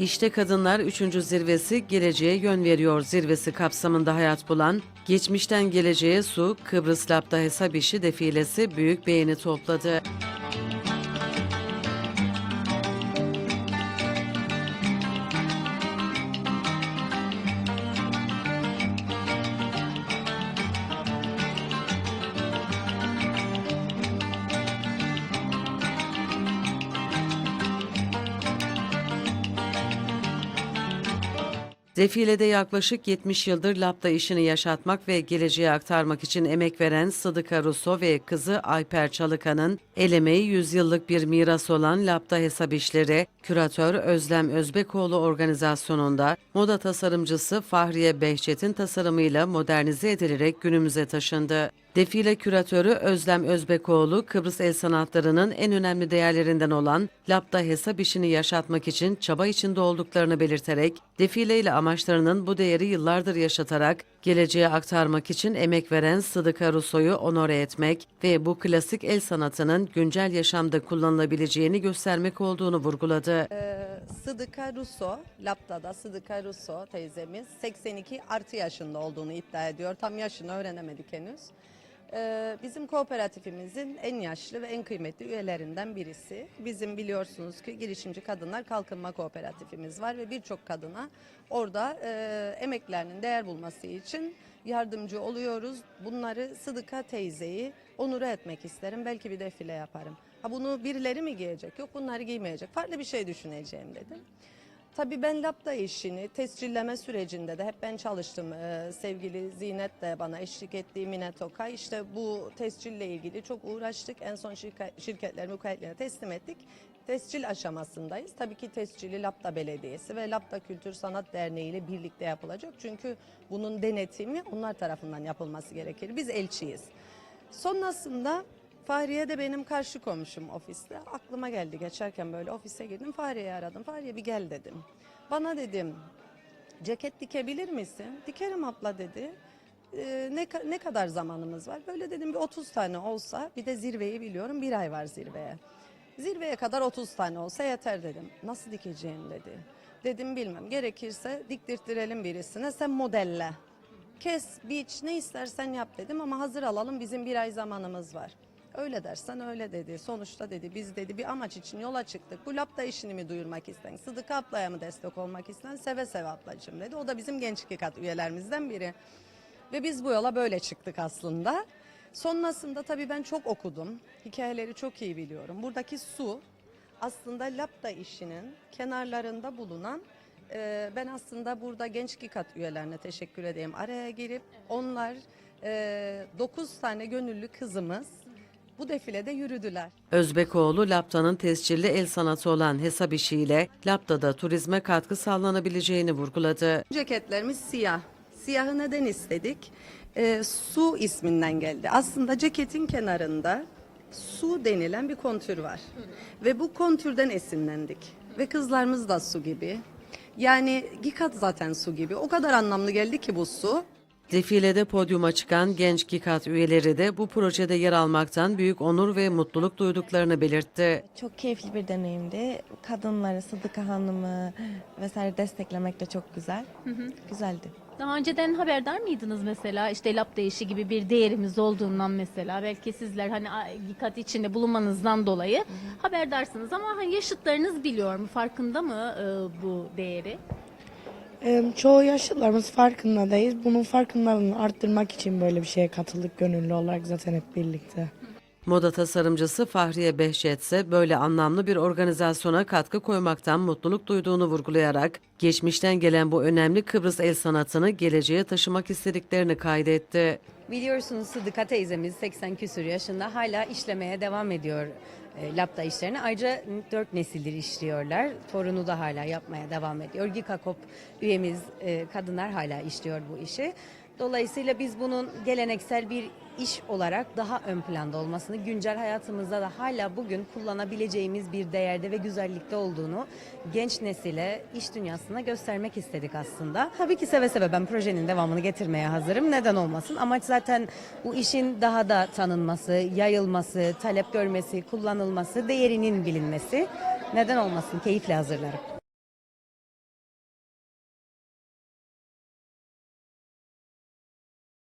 İşte Kadınlar 3. Zirvesi Geleceğe Yön Veriyor zirvesi kapsamında hayat bulan Geçmişten Geleceğe Su Kıbrıs Lab'da hesap işi defilesi büyük beğeni topladı. Defilede yaklaşık 70 yıldır Lab'da işini yaşatmak ve geleceğe aktarmak için emek veren Sıdıka Russo ve kızı Ayper Çalıkan'ın el emeği yüzyıllık bir miras olan Lab'da hesap işleri, küratör Özlem Özbekoğlu organizasyonunda moda tasarımcısı Fahriye Behçet'in tasarımıyla modernize edilerek günümüze taşındı. Defile küratörü Özlem Özbekoğlu, Kıbrıs el sanatlarının en önemli değerlerinden olan Lab'da hesap işini yaşatmak için çaba içinde olduklarını belirterek, defileyle amaçlarının bu değeri yıllardır yaşatarak geleceğe aktarmak için emek veren Sıdıka Russo'yu onore etmek ve bu klasik el sanatının güncel yaşamda kullanılabileceğini göstermek olduğunu vurguladı. Sıdıka Russo, Lapta'da Sıdıka Russo teyzemiz 82 artı yaşında olduğunu iddia ediyor. Tam yaşını öğrenemedik henüz. Ee, Bizim kooperatifimizin en yaşlı ve en kıymetli üyelerinden birisi. Bizim biliyorsunuz ki girişimci kadınlar kalkınma kooperatifimiz var ve birçok kadına orada e, emeklerinin değer bulması için yardımcı oluyoruz. Bunları Sıdıka teyzeyi onur etmek isterim. Belki bir defile yaparım. Ha bunu birileri mi giyecek? Yok bunları giymeyecek. Farklı bir şey düşüneceğim dedim. Tabii ben lapta işini tescilleme sürecinde de hep ben çalıştım. Ee, sevgili Zinet de bana eşlik ettiği Mine Tokay. İşte bu tescille ilgili çok uğraştık. En son şirket, şirketler mukayetlerine teslim ettik. Tescil aşamasındayız. Tabii ki tescili Lapta Belediyesi ve Lapta Kültür Sanat Derneği ile birlikte yapılacak. Çünkü bunun denetimi onlar tarafından yapılması gerekir. Biz elçiyiz. Sonrasında Fahriye de benim karşı komşum ofiste. Aklıma geldi geçerken böyle ofise girdim. Fahriye'yi aradım. Fahriye bir gel dedim. Bana dedim ceket dikebilir misin? Dikerim abla dedi. "Ee, ne, ne kadar zamanımız var? Böyle dedim bir 30 tane olsa bir de zirveyi biliyorum bir ay var zirveye. Zirveye kadar 30 tane olsa yeter dedim. Nasıl dikeceğim dedi. Dedim bilmem gerekirse diktirttirelim birisine sen modelle. Kes, biç ne istersen yap dedim ama hazır alalım bizim bir ay zamanımız var. Öyle dersen öyle dedi. Sonuçta dedi biz dedi bir amaç için yola çıktık. Bu lapta işini mi duyurmak isten? Sıdık ablaya mı destek olmak isten? Seve seve ablacığım dedi. O da bizim genç kat üyelerimizden biri. Ve biz bu yola böyle çıktık aslında. Sonrasında tabii ben çok okudum. Hikayeleri çok iyi biliyorum. Buradaki su aslında lapta işinin kenarlarında bulunan e, ben aslında burada genç gikat üyelerine teşekkür edeyim. Araya girip onlar 9 tane gönüllü kızımız bu defilede yürüdüler. Özbekoğlu, Lapta'nın tescilli el sanatı olan hesap işiyle Lapta'da turizme katkı sağlanabileceğini vurguladı. Ceketlerimiz siyah. Siyahı neden istedik? Ee, su isminden geldi. Aslında ceketin kenarında su denilen bir kontür var. Ve bu kontürden esinlendik. Ve kızlarımız da su gibi. Yani Gikat zaten su gibi. O kadar anlamlı geldi ki bu su. Defilede podyuma çıkan genç GİKAD üyeleri de bu projede yer almaktan büyük onur ve mutluluk duyduklarını belirtti. Çok keyifli bir deneyimdi. Kadınları, Sıdıka Hanım'ı vesaire desteklemek de çok güzel. Güzeldi. Daha önceden haberdar mıydınız mesela işte lap değişi gibi bir değerimiz olduğundan mesela belki sizler hani dikkat içinde bulunmanızdan dolayı haberdarsınız ama hani yaşıtlarınız biliyor mu farkında mı e, bu değeri? Çoğu yaşlılarımız farkındayız. Bunun farkındalığını arttırmak için böyle bir şeye katıldık gönüllü olarak zaten hep birlikte. Moda tasarımcısı Fahriye Behçet ise böyle anlamlı bir organizasyona katkı koymaktan mutluluk duyduğunu vurgulayarak geçmişten gelen bu önemli Kıbrıs el sanatını geleceğe taşımak istediklerini kaydetti. Biliyorsunuz Sıdıka teyzemiz 80 küsur yaşında hala işlemeye devam ediyor e, lapta işlerini. Ayrıca 4 nesildir işliyorlar. Torunu da hala yapmaya devam ediyor. Gikakop üyemiz e, kadınlar hala işliyor bu işi. Dolayısıyla biz bunun geleneksel bir iş olarak daha ön planda olmasını, güncel hayatımızda da hala bugün kullanabileceğimiz bir değerde ve güzellikte olduğunu genç nesile, iş dünyasına göstermek istedik aslında. Tabii ki seve seve ben projenin devamını getirmeye hazırım. Neden olmasın? Amaç zaten bu işin daha da tanınması, yayılması, talep görmesi, kullanılması, değerinin bilinmesi. Neden olmasın? Keyifle hazırlarım.